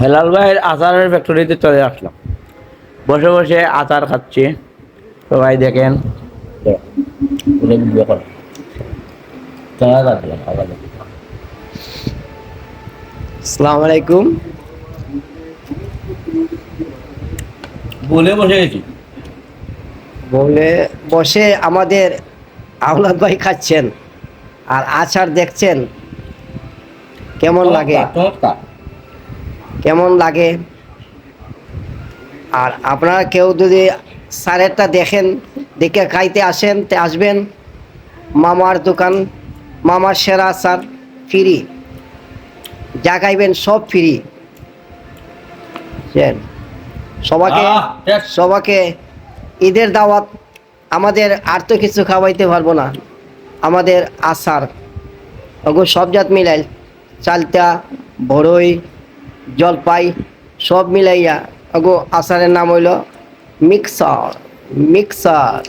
হেলাল ভাইয়ের আচারের ফ্যাক্টরিতে চলে আসলাম। বসে বসে আচার খাচ্ছি। সবাই দেখেন। আসসালামু আলাইকুম। বলে বসে গেছি। বলে বসে আমাদের আওলাদ ভাই খাচ্ছেন। আর আচার দেখছেন। কেমন লাগে? চমৎকার। কেমন লাগে? আর আপনারা কেউ যদি স্যারেরটা দেখেন দেখে খাইতে আসেন তে আসবেন মামার দোকান মামার সেরা স্যার ফ্রি। যা খাইবেন সব ফ্রি। সবাকে সবাকে ঈদের দাওয়াত আমাদের আর তো কিছু খাওয়াইতে পারব না। আমাদের আসার ওগো সব জাত মিলাই চালতা বড়ই জলপাই সব মিলাইয়া ওগো আচারের নাম হইল মিক্সার মিক্সার।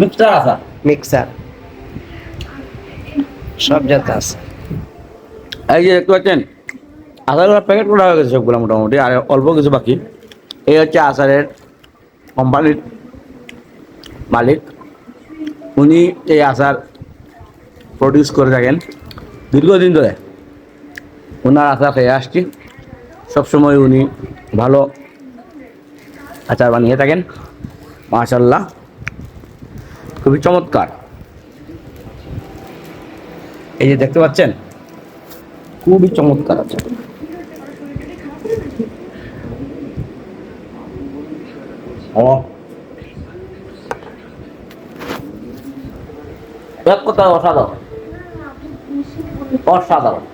মিক্সচার আচার মিক্সার। সব জাত আছে। এই যে দেখতে পাচ্ছেন আচারগুলো প্যাকেট করা হয়ে গেছে সবগুলো মোটামুটি আর অল্প কিছু বাকি। এই হচ্ছে আচারের কোম্পানির মালিক। উনি এই আচার প্রডিউস করে থাকেন। দীর্ঘদিন ধরে ওনার আচার খেয়ে আসছি। সবসময় উনি ভালো আচার বানিয়ে থাকেন। মাশাল্লাহ খুবই চমৎকার। এই যে দেখতে পাচ্ছেন, খুবই চমৎকার আছে ও এক কথা অসাধারণ। অসাধারণ।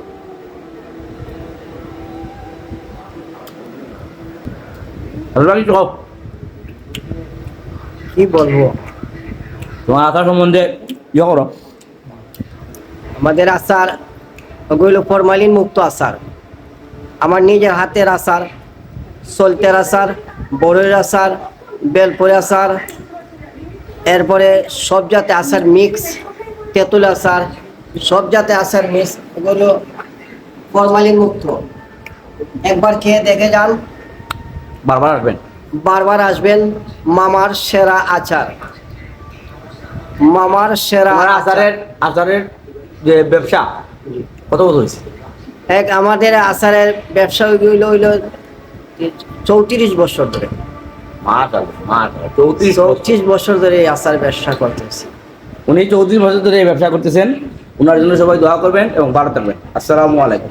কি বলব? তোমার আচার সম্বন্ধে ইয়ে করো। আমাদের আচার ওগুলো ফরমালিন মুক্ত আচার। আমার নিজের হাতের আচার সলতের আচার বড়ের আচার বেলপুর আচার এরপরে সব জাতে আচার মিক্স তেঁতুল আচার সব জাতে আচার মিক্স এগুলো ফরমালিন মুক্ত। একবার খেয়ে দেখে যান। বারবার আসবেন? বারবার আসবেন মামার সেরা আচার। মামার সেরা আচারের আচারের যে ব্যবসা কত বছর হয়েছে? এক আমাদের আচারের ব্যবসা হইল হইল চৌত্রিশ বছর ধরে। মাস মাস চৌত্রিশ চৌত্রিশ বছর ধরে এই আচার ব্যবসা করতেছে। উনি চৌত্রিশ বছর ধরে এই ব্যবসা করতেছেন? ওনার জন্য সবাই দোয়া করবেন এবং ভালো থাকবেন। আসসালামু আলাইকুম।